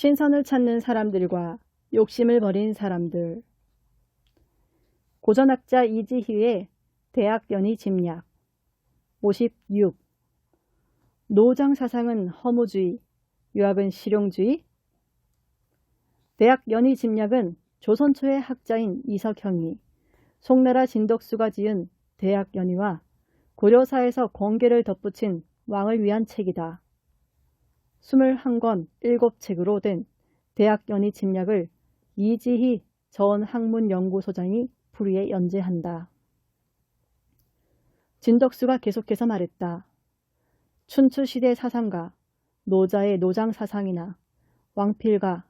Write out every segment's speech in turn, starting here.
신선을 찾는 사람들과 욕심을 버린 사람들. 고전학자 이지희의 대학 연희 집략 56. 노장 사상은 허무주의, 유학은 실용주의? 대학 연희 집략은 조선 초의 학자인 이석형이 송나라 진덕수가 지은 대학 연희와 고려사에서 권계를 덧붙인 왕을 위한 책이다. 21권 7책으로 된 대학 연희 집략을 이지희 전 학문연구소장이 불의에 연재한다. 진덕수가 계속해서 말했다. 춘추시대 사상가, 노자의 노장 사상이나 왕필가,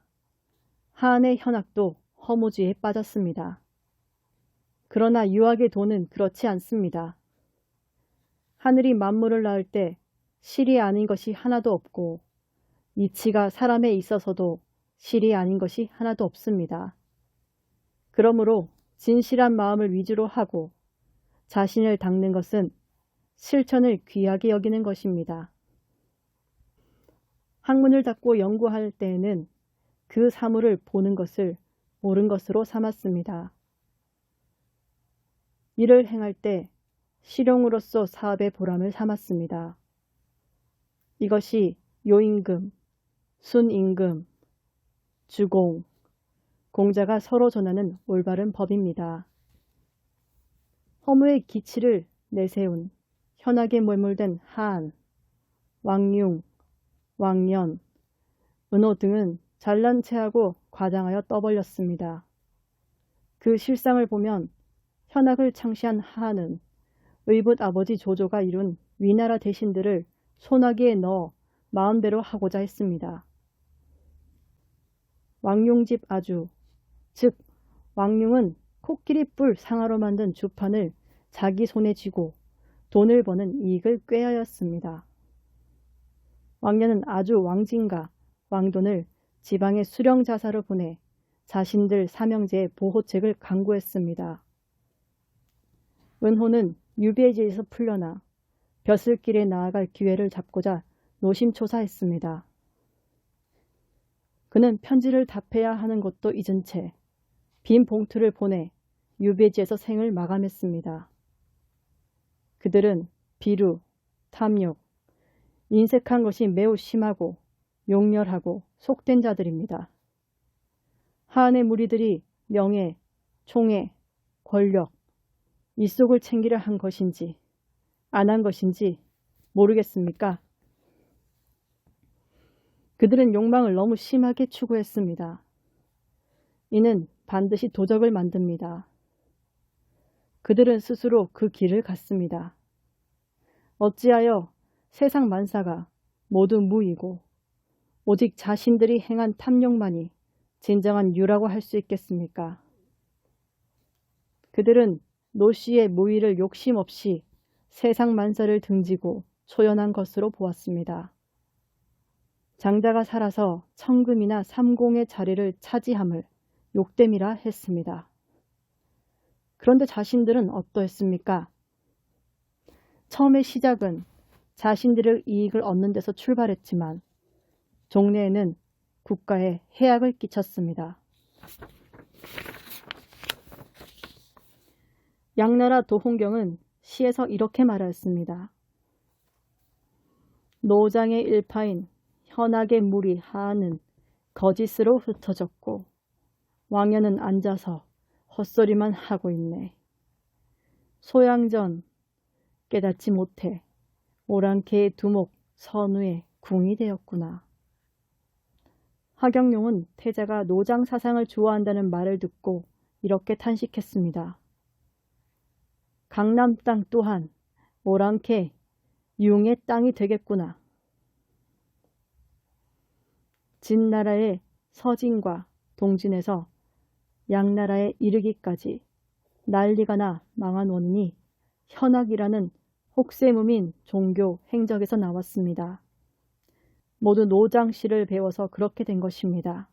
한의 현학도 허무주의에 빠졌습니다. 그러나 유학의 도는 그렇지 않습니다. 하늘이 만물을 낳을 때 실이 아닌 것이 하나도 없고 이치가 사람에 있어서도 실이 아닌 것이 하나도 없습니다. 그러므로 진실한 마음을 위주로 하고 자신을 닦는 것은 실천을 귀하게 여기는 것입니다. 학문을 닦고 연구할 때에는 그 사물을 보는 것을 옳은 것으로 삼았습니다. 일을 행할 때 실용으로서 사업의 보람을 삼았습니다. 이것이 요임금, 순임금, 주공, 공자가 서로 전하는 올바른 법입니다. 허무의 기치를 내세운 현악에 몰몰된 한, 왕융, 왕년, 은호 등은 잘난 체하고 과장하여 떠벌렸습니다. 그 실상을 보면 현악을 창시한 하한은 의붓 아버지 조조가 이룬 위나라 대신들을 소나기에 넣어 마음대로 하고자 했습니다. 왕융집 아주, 즉 왕융은 코끼리 뿔 상하로 만든 주판을 자기 손에 쥐고 돈을 버는 이익을 꾀하였습니다. 왕년은 아주 왕진과 왕돈을 지방의 수령자사로 보내 자신들 삼형제의 보호책을 강구했습니다. 은호는 유배지에서 풀려나 벼슬길에 나아갈 기회를 잡고자 노심초사했습니다. 그는 편지를 답해야 하는 것도 잊은 채 빈 봉투를 보내 유배지에서 생을 마감했습니다. 그들은 비루, 탐욕, 인색한 것이 매우 심하고 용렬하고 속된 자들입니다. 하한의 무리들이 명예, 총애, 권력, 이 속을 챙기려 한 것인지 안 한 것인지 모르겠습니까? 그들은 욕망을 너무 심하게 추구했습니다. 이는 반드시 도적을 만듭니다. 그들은 스스로 그 길을 갔습니다. 어찌하여 세상 만사가 모두 무이고 오직 자신들이 행한 탐욕만이 진정한 유라고 할 수 있겠습니까? 그들은 노씨의 무의를 욕심 없이 세상 만사를 등지고 소연한 것으로 보았습니다. 장자가 살아서 천금이나 삼공의 자리를 차지함을 욕됨이라 했습니다. 그런데 자신들은 어떠했습니까? 처음의 시작은 자신들의 이익을 얻는 데서 출발했지만 종래에는 국가에 해악을 끼쳤습니다. 양나라 도홍경은 시에서 이렇게 말하였습니다. 노장의 일파인 현악의 물이 하는 거짓으로 흩어졌고 왕년은 앉아서 헛소리만 하고 있네. 소양전 깨닫지 못해 오랑캐의 두목 선우의 궁이 되었구나. 하경룡은 태자가 노장 사상을 좋아한다는 말을 듣고 이렇게 탄식했습니다. 강남 땅 또한 오랑캐 융의 땅이 되겠구나. 진나라의 서진과 동진에서 양나라에 이르기까지 난리가 나 망한 원인이 현악이라는 혹세무민 종교 행적에서 나왔습니다. 모두 노장씨를 배워서 그렇게 된 것입니다.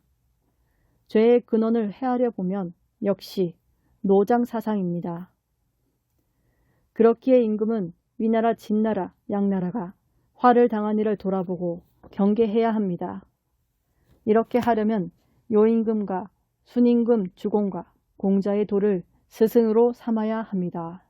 죄의 근원을 헤아려 보면 역시 노장 사상입니다. 그렇기에 임금은 위나라 진나라 양나라가 화를 당한 일을 돌아보고 경계해야 합니다. 이렇게 하려면 요임금과 순임금 주공과 공자의 도를 스승으로 삼아야 합니다.